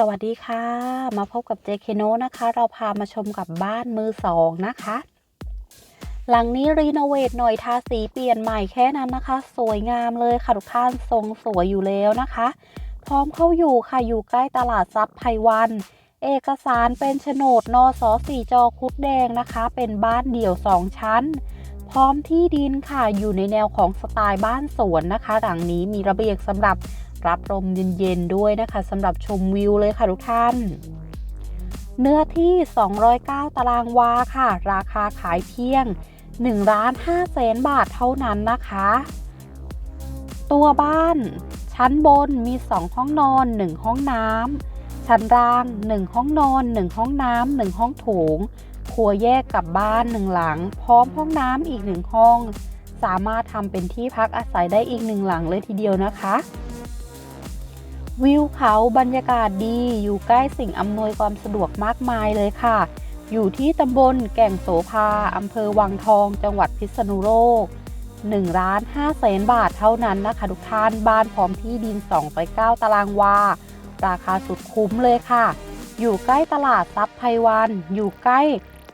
สวัสดีค่ะ มาพบกับเจเคโนนะคะ เราพามาชมกับบ้านมือสองนะคะ หลังนี้รีโนเวทหน่อยทาสีเปลี่ยนใหม่แค่นั้นนะคะ สวยงามเลยค่ะทุกท่านทรงสวยอยู่แล้วนะคะ พร้อมเข้าอยู่ค่ะอยู่ใกล้ตลาดซับไพวัน เอกสารเป็นโฉนดนอสอสีจอคุดแดงนะคะ เป็นบ้านเดี่ยวสองชั้น พร้อมที่ดินค่ะอยู่ในแนวของสไตล์บ้านสวนนะคะ หลังนี้มีระเบียงสำหรับรับลมเย็นๆด้วยนะคะสำหรับชมวิวเลยค่ะทุกท่าน เนื้อที่ 209 ตารางวาค่ะ ราคาขายเพียง1ล้าน5แสนบาทเท่านั้นนะคะ ตัวบ้าน ชั้นบนมี 2 ห้องนอน 1 ห้องน้ำชั้นล่าง 1 ห้องนอน 1 ห้องน้ำ1ห้องโถง ครัวแยกกับบ้าน1หลัง พร้อมห้องน้ำอีก1ห้อง สามารถทำเป็นที่พักอาศัยได้อีก1หลังเลยทีเดียวนะคะ วิวเขาบรรยากาศดีอยู่ใกล้สิ่งอำนวยความสะดวกมากมายเลยค่ะ อยู่ที่ตำบลแก่งโสภาอำเภอวังทอง จังหวัดพิษณุโลก1ล้าน5แสนบาทเท่านั้นนะคะ ทุกท่านบ้านพร้อมที่ดิน2ไป9ตารางวาราคาสุดคุ้มเลยค่ะ อยู่ใกล้ตลาดซับไพวัน อยู่ใกล้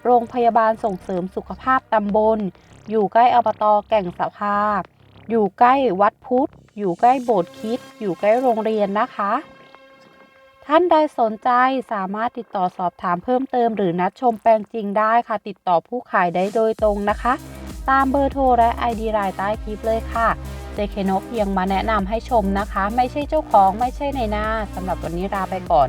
โรงพยาบาลส่งเสริมสุขภาพตำบล อยู่ใกล้อบตอแก่งสะภาพ อยู่ใกล้วัดพุทธ อยู่ใกล้โบสถ์คิด อยู่ใกล้โรงเรียนนะคะ ท่านใดสนใจสามารถติดต่อสอบถามเพิ่มเติม หรือนัดชมแปลงจริงได้ค่ะ ติดต่อผู้ขายได้โดยตรงนะคะ ตามเบอร์โทรและ ID รายใต้คลิปเลยค่ะเจเคนกเพียงมาแนะนำให้ชมนะคะ ไม่ใช่เจ้าของไม่ใช่ในหน้าสำหรับวันนี้ลาไปก่อน